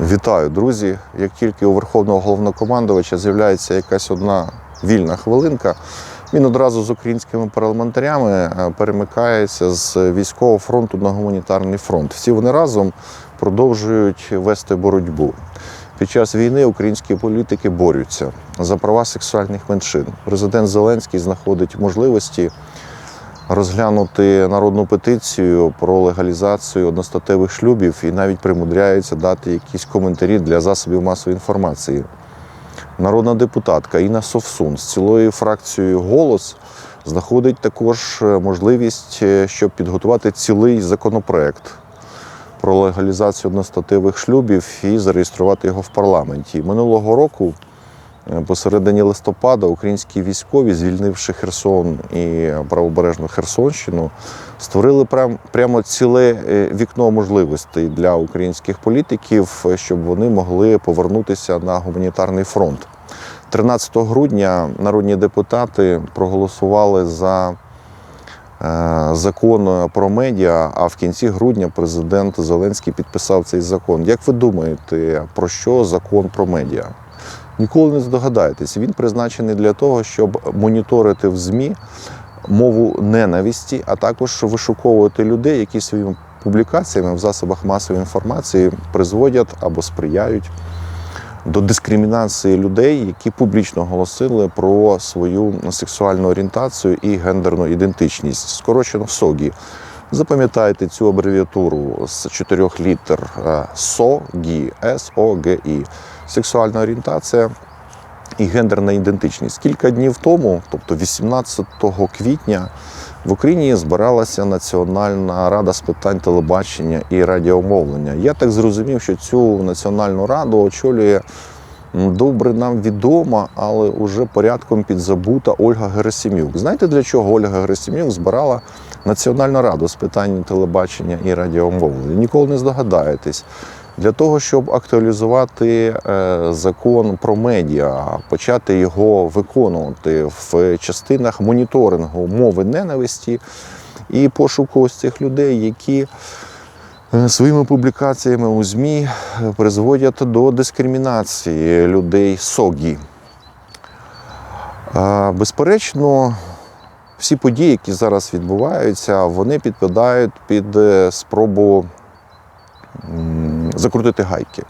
Вітаю, друзі! Як тільки у Верховного головнокомандувача з'являється якась одна вільна хвилинка, він одразу з українськими парламентарями е, перемикається з військового фронту на гуманітарний фронт. Всі вони разом продовжують вести боротьбу. Під час війни українські політики борються за права сексуальних меншин. Президент Зеленський знаходить можливості розглянути народну петицію про легалізацію одностатевих шлюбів і навіть примудряється дати якісь коментарі для засобів масової інформації. Народна депутатка Інна Совсун з цілою фракцією Голос знаходить також можливість, е, щоб підготувати цілий законопроект про легалізацію одностатевих шлюбів і зареєструвати його в парламенті. Минулого року Е, Посередині листопада українські військові, звільнивши Херсон і правобережну Херсонщину, створили прям, прямо ціле е, вікно можливостей для українських політиків, е, щоб вони могли повернутися на гуманітарний фронт. 13 грудня народні депутати проголосували за е, закон про медіа, а в кінці грудня президент Зеленський підписав цей закон. Як ви думаєте, про що закон про медіа? Ніколи не здогадаєтесь. Він призначений для того, щоб моніторити в ЗМІ мову ненависті, а також вишуковувати людей, які своїми публікаціями в засобах масової інформації призводять або сприяють до дискримінації людей, які публічно оголосили про свою сексуальну орієнтацію і гендерну ідентичність, скорочено СОГІ. Запам'ятайте цю абревіатуру з чотирьох літер е, СОГІ, С-О-Г-І. Сексуальна орієнтація і гендерна ідентичність. Кілька днів тому, тобто 18 квітня, в Україні збиралася Національна рада з питань телебачення і радіомовлення. Я так зрозумів, що цю національну раду очолює добре нам відома, але уже порядком підзабута Ольга Герасимюк. Знаєте, для чого Ольга Герасимюк збирала Національну раду з питань телебачення і радіомовлення? Ніколи не здогадаєтесь. Для того, щоб актуалізувати е, закон про медіа, почати його виконувати в частинах моніторингу мови ненависті і пошуку ось цих людей, які е, своїми публікаціями у ЗМІ е, призводять до дискримінації людей СОГІ. Безперечно, всі події, які зараз відбуваються, вони підпадають під спробу закрутити гайки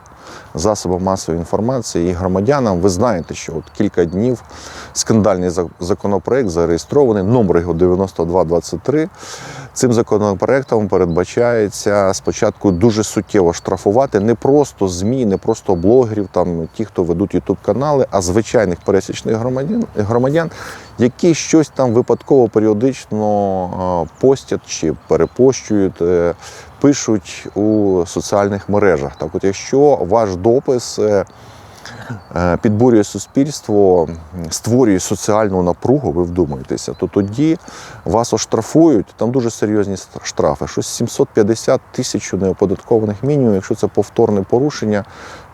засобам масової інформації і громадянам. Ви знаєте, що от кілька днів скандальний законопроект зареєстрований, номер його 9223. Цим законопроектом передбачається спочатку дуже суттєво штрафувати не просто ЗМІ, не просто блогерів, там ті, хто ведуть ютуб канали, а звичайних пересічних громадян, громадян, які щось там випадково періодично постять чи перепощують, е, пишуть у соціальних мережах. Так, от, якщо ваш допис е, е, підбурює суспільство, створює соціальну напругу, ви вдумаєтеся, то тоді вас оштрафують. Там дуже серйозні штрафи. Щось 750 тисяч неоподаткованих мінімумів. Якщо це повторне порушення,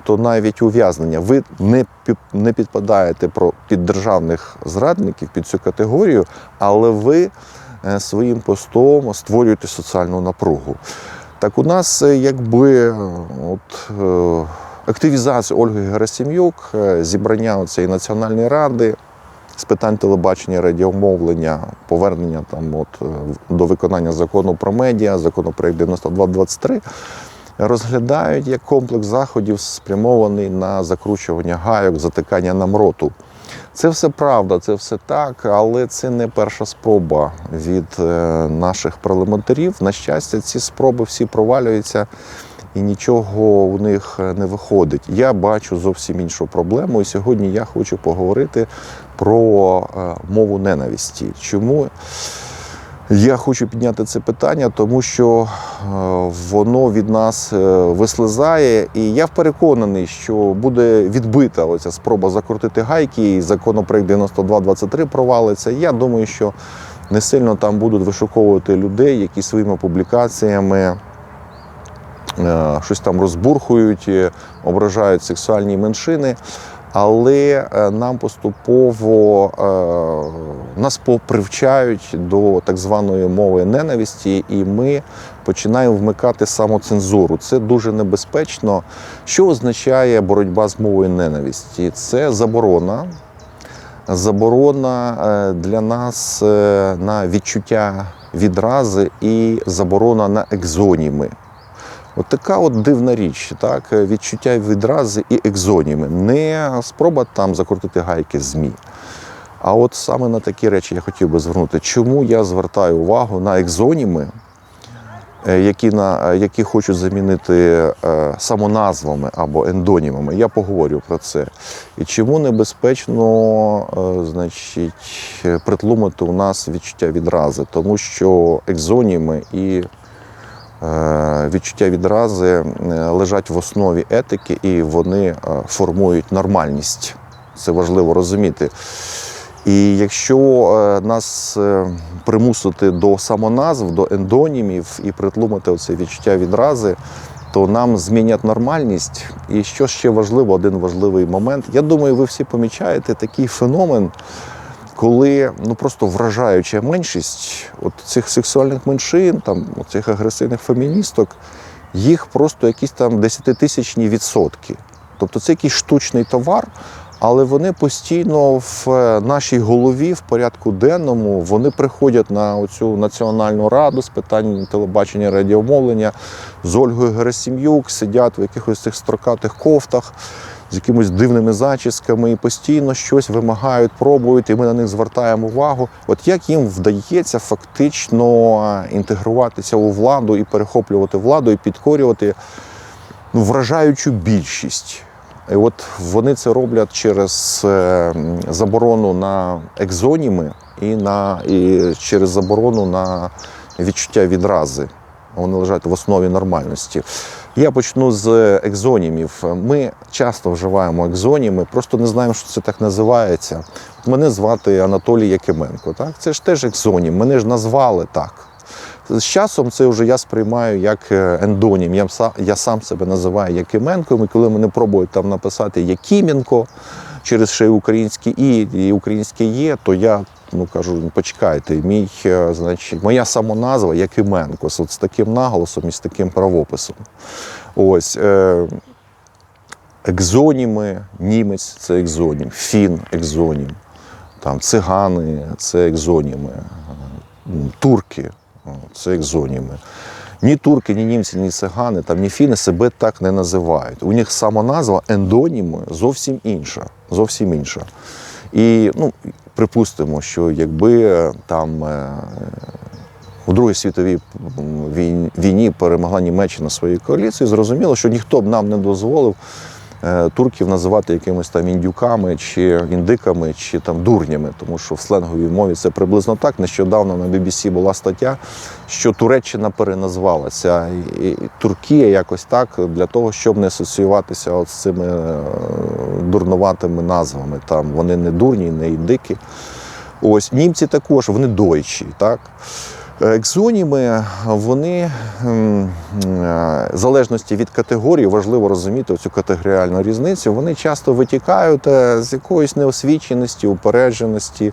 то навіть ув'язнення. Ви не не підпадаєте під державних зрадників під цю категорію, але ви е, своїм постом створюєте соціальну напругу. Так у нас е, якби от. е, Активізація Ольги Герасим'юк, е, зібрання цієї національної ради з питань телебачення, радіомовлення, повернення там от до виконання закону про медіа, законопроект 9223, розглядають як комплекс заходів, спрямований на закручування гайок, затикання нам роту. Це все правда, це все так, але це не перша спроба від е, наших парламентарів. На щастя, ці спроби всі провалюються і нічого у них е, не виходить. Я бачу зовсім іншу проблему, і сьогодні я хочу поговорити про е, мову ненависті. Чому? Я хочу підняти це питання, тому що е, воно від нас е, вислизає, і я переконаний, що буде відбита оця спроба закрутити гайки, і законопроект 9223 провалиться. Я думаю, що не сильно там будуть вишуковувати людей, які своїми публікаціями е, щось там розбурхують, ображають сексуальні меншини. Але е, нам поступово е, нас попривчають до так званої мови ненависті, і ми починаємо вмикати самоцензуру. Це дуже небезпечно. Що означає боротьба з мовою ненависті? Це заборона. Заборона е, для нас на відчуття відрази і заборона на екзоніми. От така от дивна річ, так? відчуття відрази і екзоніми. Не спроба там закрутити гайки ЗМІ. А от саме на такі речі я хотів би звернути. Чому я звертаю увагу на екзоніми, е, які, на, е, які хочуть замінити е, самоназвами або ендонімами? Я поговорю про це. І чому небезпечно е, значить, е, притлумити у нас відчуття відрази? Тому що екзоніми і е, відчуття відрази е, лежать в основі етики і вони е, формують нормальність. Це важливо розуміти. І якщо е, нас е, примусити до самоназв, до ендонімів і притлумити оце відчуття відрази, то нам змінять нормальність. І що ще важливо, один важливий момент. Я думаю, ви всі помічаєте такий феномен, коли ну просто вражаюча меншість от цих сексуальних меншин, там цих агресивних феміністок, їх просто якісь там десятитисячні відсотки. Тобто це якийсь штучний товар, але вони постійно в е, нашій голові, в порядку денному, вони приходять на цю національну раду з питань телебачення радіомовлення з Ольгою Герасим'юк, сидять в якихось цих строкатих кофтах. З якимись дивними зачісками і постійно щось вимагають, пробують, і ми на них звертаємо увагу. От як їм вдається фактично інтегруватися у владу і перехоплювати владу, і підкорювати ну, вражаючу більшість. І от вони це роблять через е, заборону на екзоніми і, на, і через заборону на відчуття відрази. Вони лежать в основі нормальності. Я почну з екзонімів. Ми часто вживаємо екзоніми, просто не знаємо, що це так називається. Мене звати Анатолій Якименко. Так? Це ж теж екзонім. Мене ж назвали так. З часом це вже я сприймаю як е, ендонім. Я, я сам себе називаю Якименком, і коли мене пробують там написати Якименко через ще й українське і, і українське є, то я ну кажу, почекайте, мій, е, значить, моя самоназва Якименко, з, от з таким наголосом і з таким правописом. Ось. Е, екзоніми, німець це екзонім, фін екзонім, там, цигани це екзоніми, турки це екзоніми. Ні турки, ні німці, ні цигани, там, ні фіни себе так не називають. У них самоназва ендоніми зовсім інша. Зовсім інша. І ну, припустимо, що якби е, там е, у Другій світовій війні перемогла Німеччина своєю коаліцією, зрозуміло, що ніхто б нам не дозволив турків називати якимись там індюками чи індиками, чи там дурнями, тому що в сленговій мові це приблизно так. Нещодавно на BBC була стаття, що Туреччина переназвалася і- Туркія якось так для того, щоб не асоціюватися з цими е, дурнуватими назвами. Там вони не дурні, не індики. Ось німці також, вони дойчі, так. Екзоніми, вони ем, е, в залежності від категорії, важливо розуміти цю категоріальну різницю, вони часто витікають е, з якоїсь неосвіченості, упередженості,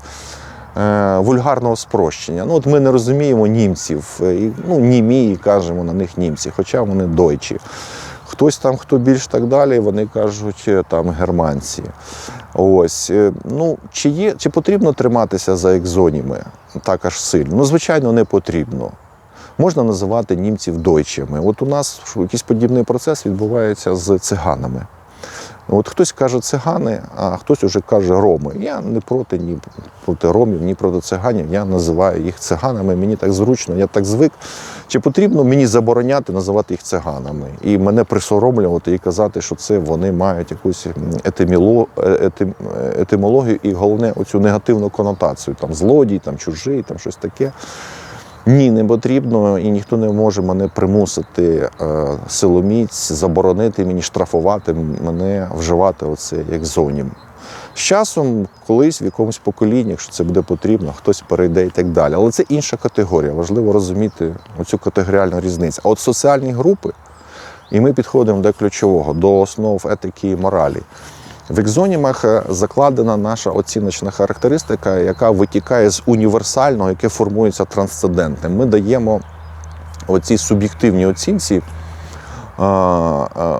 е, вульгарного спрощення. Ну, от ми не розуміємо німців, е, ну, німі, і кажемо на них німці, хоча вони дойчі. Хтось там, хто більш так далі, вони кажуть е, там германці. Ось е, ну чи є, чи потрібно триматися за екзоніми так аж сильно? Ну, звичайно, не потрібно. Можна називати німців дойчами. От у нас якийсь подібний процес відбувається з циганами. От хтось каже цигани, а хтось уже каже роми. Я не проти ні проти ромів, ні проти циганів. Я називаю їх циганами. Мені так зручно, я так звик. Чи потрібно мені забороняти називати їх циганами і мене присоромлювати і казати, що це вони мають якусь етиміло, етим, етимологію і головне оцю негативну конотацію, там злодій, там чужий, там щось таке. Ні, не потрібно, і ніхто не може мене примусити е, силоміць, заборонити мені, штрафувати мене, вживати оце як зонім. З часом, колись в якомусь поколінні, якщо це буде потрібно, хтось перейде і так далі. Але це інша категорія. Важливо розуміти оцю категоріальну різницю. А от соціальні групи, і ми підходимо до ключового, до основ етики і моралі. В екзонімах е, закладена наша оціночна характеристика, яка витікає з універсального, яке формується трансцендентним. Ми даємо оцій суб'єктивній оцінці а, а,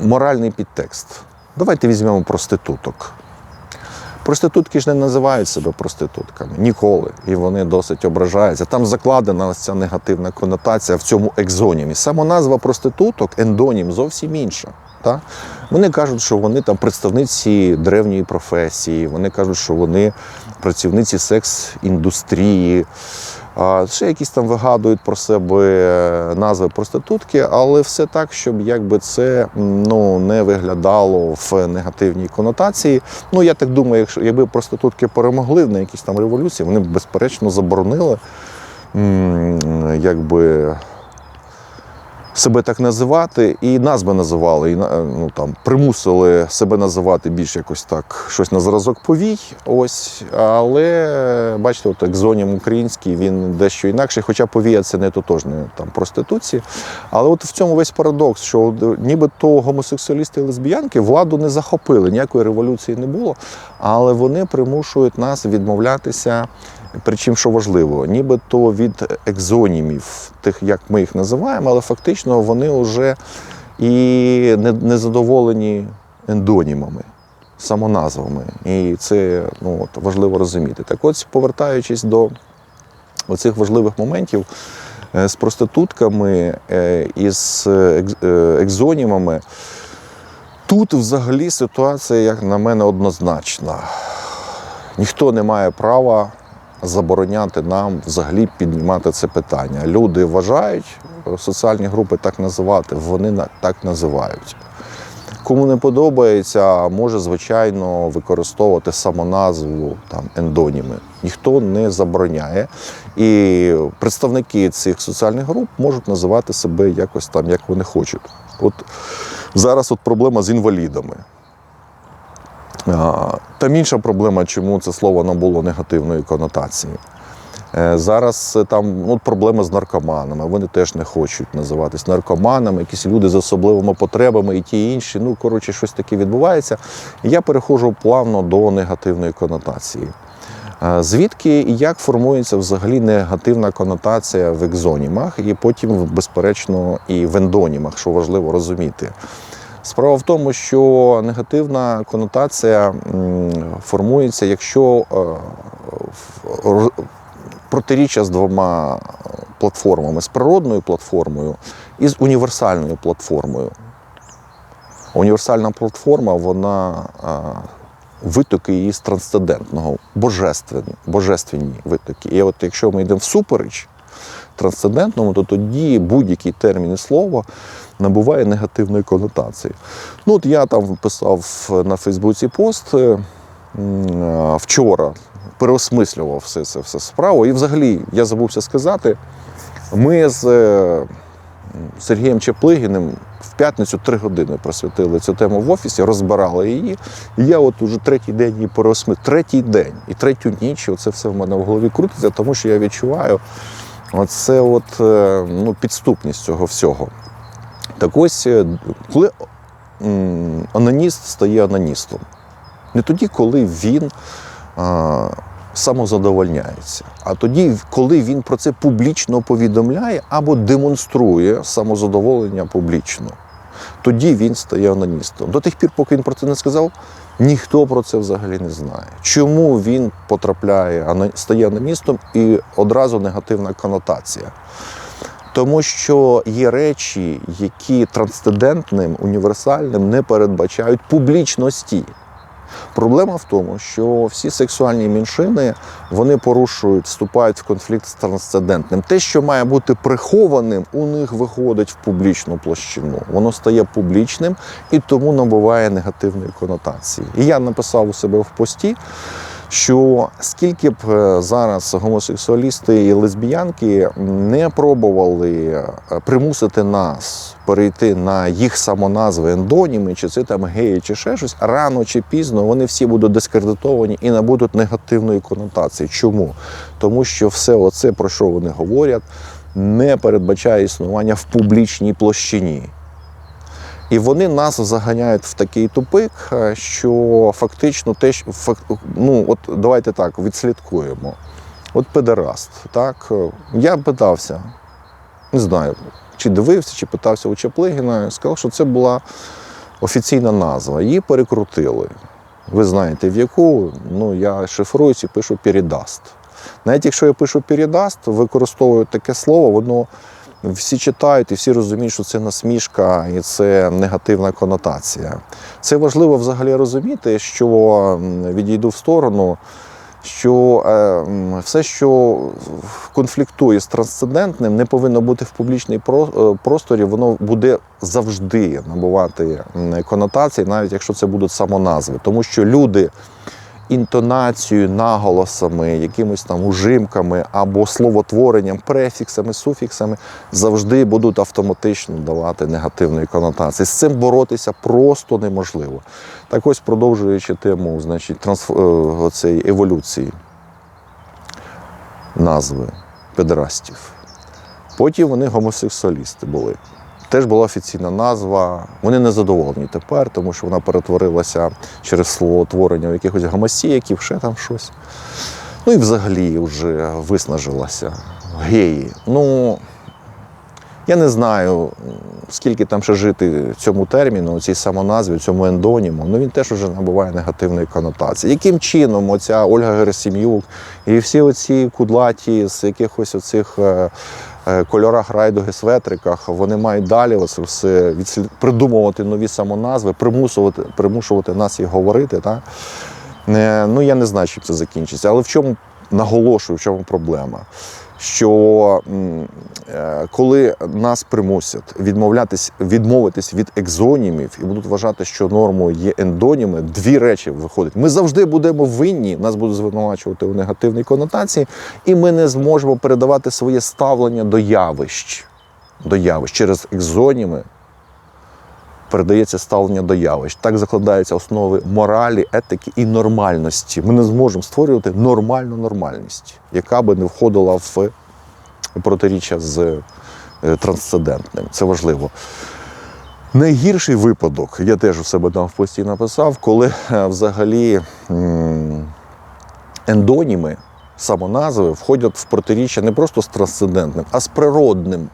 моральний підтекст. Давайте візьмемо проституток. Проститутки ж не називають себе проститутками ніколи, і вони досить ображаються. Там закладена ця негативна конотація в цьому екзонімі. Сама назва проституток, ендонім, зовсім інша. Та? Вони кажуть, що вони там представниці древньої професії, вони кажуть, що вони працівниці секс-індустрії. Ще якісь там вигадують про себе назви проститутки, але все так, щоб якби це ну, не виглядало в негативній конотації. Ну я так думаю, якщо якби проститутки перемогли на якісь там революції, вони б безперечно заборонили якби. Себе так називати, і нас би називали, і ну там примусили себе називати більш якось так, щось на зразок повій. Ось, але бачите, от екзонім український він дещо інакший, хоча повія це не тотожне там проституції. Але от в цьому весь парадокс, що нібито гомосексуалісти і лесбіянки владу не захопили, ніякої революції не було, але вони примушують нас відмовлятися. Причому, що важливо, нібито від екзонімів, тих, як ми їх називаємо, але фактично вони вже і не, задоволені ендонімами, самоназвами. І це ну, от, важливо розуміти. Так от, повертаючись до оцих важливих моментів е, з проститутками е, і з е, екзонімами, тут взагалі ситуація, як на мене, однозначна. Ніхто не має права забороняти нам взагалі піднімати це питання. Люди вважають соціальні групи так називати, вони так називають. Кому не подобається, може звичайно використовувати самоназву там ендоніми. Ніхто не забороняє. І представники цих соціальних груп можуть називати себе якось там, як вони хочуть. От зараз от проблема з інвалідами. Там інша проблема, чому це слово набуло негативної конотації. Е, Зараз е, там ну, проблеми з наркоманами. Вони теж не хочуть називатись наркоманами, якісь люди з особливими потребами і ті інші. Ну, коротше, щось таке відбувається. Я переходжу плавно до негативної конотації. Е, Звідки і як формується взагалі негативна конотація в екзонімах, і потім, безперечно, і в ендонімах, що важливо розуміти. Справа в тому, що негативна конотація формується, якщо е, протиріччя з двома платформами: з природною платформою і з універсальною платформою. Універсальна платформа, вона витоки її з трансцендентного, божественні, божественні витоки. І от якщо ми йдемо всупереч трансцендентному, то тоді будь-який термін і слово набуває негативної конотації. Ну, от я там писав на Фейсбуці пост е, е, вчора, переосмислював все це все справу. І взагалі я забувся сказати, ми з е, Сергієм Чеплигіним в п'ятницю три години присвятили цю тему в офісі, розбирали її. І я от уже третій день її переосмислив. Третій день і третю ніч це все в мене в голові крутиться, тому що я відчуваю оце от, е, ну, підступність цього всього. Так ось, е, коли аноніст стає аноністом, не тоді, коли він а, самозадовольняється, а тоді, коли він про це публічно повідомляє або демонструє самозадоволення публічно. Тоді він стає аноністом. До тих пір, поки він про це не сказав, ніхто про це взагалі не знає. Чому він потрапляє, стає аноністом і одразу негативна конотація. Тому що є речі, які трансцендентним, універсальним не передбачають публічності. Проблема в тому, що всі сексуальні меншини вони порушують, вступають в конфлікт з трансцендентним. Те, що має бути прихованим, у них виходить в публічну площину. Воно стає публічним і тому набуває негативної конотації. І я написав у себе в пості, що скільки б е, зараз гомосексуалісти і лесбіянки не пробували е, примусити нас перейти на їх самоназви ендоніми, чи це там геї, чи ще щось, рано чи пізно вони всі будуть дискредитовані і набудуть негативної конотації. Чому? Тому що все оце, про що вони говорять, не передбачає існування в публічній площині. І вони нас заганяють в такий тупик, е, що фактично те, що ну от давайте так відслідкуємо. От педераст, так е, я питався, не знаю, чи дивився, чи питався у Чаплигіна, сказав, що це була офіційна назва. Її перекрутили. Ви знаєте, в яку ну, я шифруюсь і пишу передаст. Навіть якщо я пишу передаст, використовую таке слово, воно всі читають і всі розуміють, що це насмішка і це негативна конотація. Це важливо взагалі розуміти, що відійду в сторону, що е, все, що конфліктує з трансцендентним, не повинно бути в публічній е, просторі, воно буде завжди набувати конотації, навіть якщо це будуть самоназви. Тому що люди інтонацією, наголосами, якимись там ужимками або словотворенням, префіксами, суфіксами завжди будуть автоматично давати негативної конотації. З цим боротися просто неможливо. Так ось продовжуючи тему значить, трансф... е, еволюції назви педерастів. Потім вони гомосексуалісти були. Теж була офіційна назва. Вони не задоволені тепер, тому що вона перетворилася через словотворення в якихось гомосіяків, ще там щось. Ну і взагалі вже виснажилася. Геї. Ну, я не знаю, скільки там ще жити цьому терміну, цій самоназві, цьому ендоніму. Ну він теж вже набуває негативної конотації. Яким чином оця Ольга Герасим'юк і всі оці кудлаті з якихось оцих е, кольорах райдуги светриках, вони мають далі ось все відслід... придумувати нові самоназви, примусувати, примушувати нас їх говорити. Так? Е, Ну, я не знаю, чим це закінчиться. Але в чому наголошую, в чому проблема? Що е, коли нас примусять відмовлятись, відмовитись від екзонімів і будуть вважати, що нормою є ендоніми, дві речі виходять. Ми завжди будемо винні, нас будуть звинувачувати у негативній конотації, і ми не зможемо передавати своє ставлення до явищ. До явищ через екзоніми передається ставлення до явищ. Так закладаються основи моралі, етики і нормальності. Ми не зможемо створювати нормальну нормальність, яка би не входила в протиріччя з е, трансцендентним. Це важливо. Найгірший випадок, я теж у себе там в пості написав, коли е, взагалі ендоніми, самоназви входять в протиріччя не просто з трансцендентним, а з природним.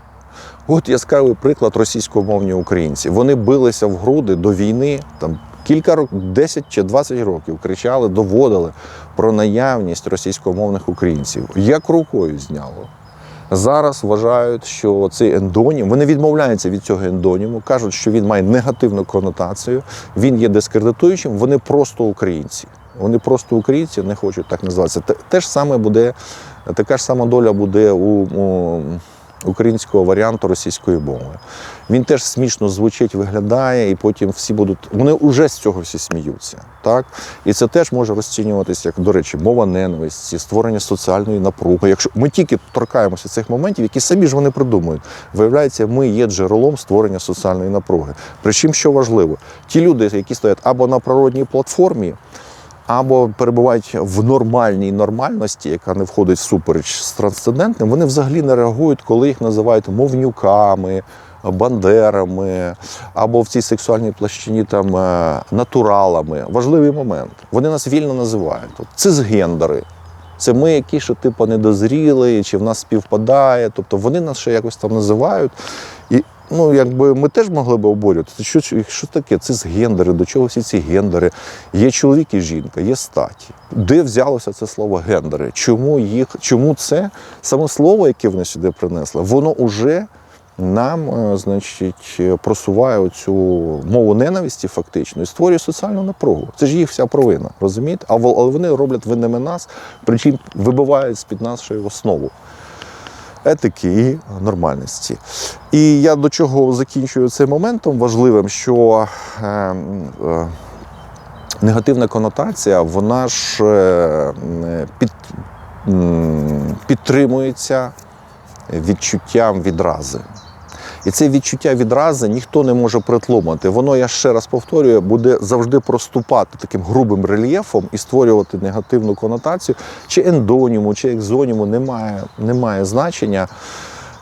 От яскравий приклад російськомовні українці. Вони билися в груди до війни там кілька років, 10 чи 20 років кричали, доводили про наявність російськомовних українців. Як рукою зняло. Зараз вважають, що цей ендонім, вони відмовляються від цього ендоніму, кажуть, що він має негативну конотацію, він є дискредитуючим, вони просто українці. Вони просто українці, не хочуть так називатися. Те, те ж саме буде, така ж сама доля буде у, у українського варіанту російської мови. Він теж смішно звучить, виглядає, і потім всі будуть. Вони вже з цього всі сміються. Так? І це теж може розцінюватися як, до речі, мова ненависті, створення соціальної напруги. Якщо ми тільки торкаємося цих моментів, які самі ж вони придумують, виявляється, ми є джерелом створення соціальної напруги. Причому, що важливо, ті люди, які стоять або на природній платформі, або перебувають в нормальній нормальності, яка не входить всупереч з трансцендентним, вони взагалі не реагують, коли їх називають мовнюками, бандерами, або в цій сексуальній площині там е, натуралами. Важливий момент. Вони нас вільно називають. От Цисгендери. Це ми, які ще типу недозріли, чи в нас співпадає. Тобто вони нас ще якось там називають. Ну, якби ми теж могли би обурювати. Що, що таке? Це з гендери, до чого всі ці гендери? Є чоловік і жінка, є статі. Де взялося це слово гендери? Чому їх, чому це саме слово, яке вони сюди принесли, воно уже нам, е, значить, просуває цю мову ненависті фактично і створює соціальну напругу. Це ж їх вся провина, розумієте? А во- вони роблять винними нас, причому вибивають з-під нашої основу етики і нормальності. І я до чого закінчую цим моментом важливим, що е, е, негативна конотація, вона ж е, під, е, підтримується відчуттям відрази. І це відчуття відрази ніхто не може притлумати. Воно, я ще раз повторюю, буде завжди проступати таким грубим рельєфом і створювати негативну конотацію. Чи ендоніму, чи екзоніму немає, немає значення.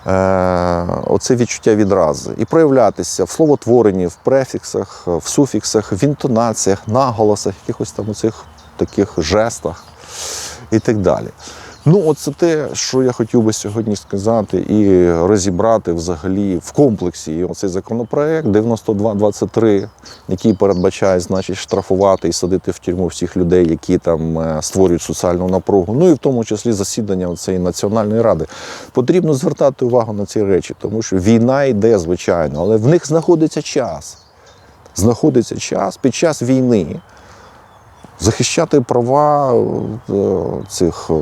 Е, оце відчуття відрази. І проявлятися в словотворенні, в префіксах, в суфіксах, в інтонаціях, наголосах, якихось там оцих таких жестах і так далі. Ну, от це те, що я хотів би сьогодні сказати і розібрати взагалі в комплексі І оцей законопроект 9223, який передбачає, значить, штрафувати і садити в тюрму всіх людей, які там е, створюють соціальну напругу. Ну і в тому числі засідання цієї національної ради. Потрібно звертати увагу на ці речі, тому що війна йде, звичайно, але в них знаходиться час. Знаходиться час під час війни захищати права е, цих е,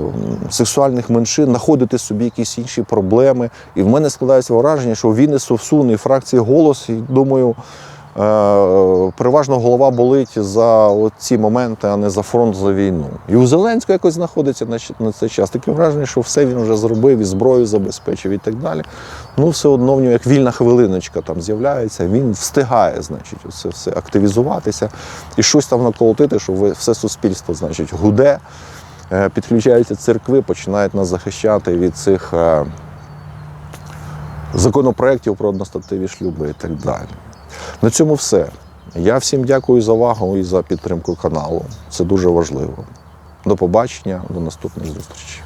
сексуальних меншин, знаходити собі якісь інші проблеми. І в мене складається враження, що він Совсун і фракції голос, і думаю, переважно голова болить за ці моменти, а не за фронт за війну. І у Зеленського якось знаходиться на, цей час. Таке враження, що все він вже зробив, і зброю забезпечив і так далі. Ну, все одно в нього як вільна хвилиночка там з'являється, він встигає, значить, це все активізуватися і щось там наколотити, що все суспільство, значить, гуде, е, підключаються церкви, починають нас захищати від цих е, законопроєктів про одностатеві шлюби і так далі. На цьому все. Я всім дякую за увагу і за підтримку каналу. Це дуже важливо. До побачення, до наступних зустрічей.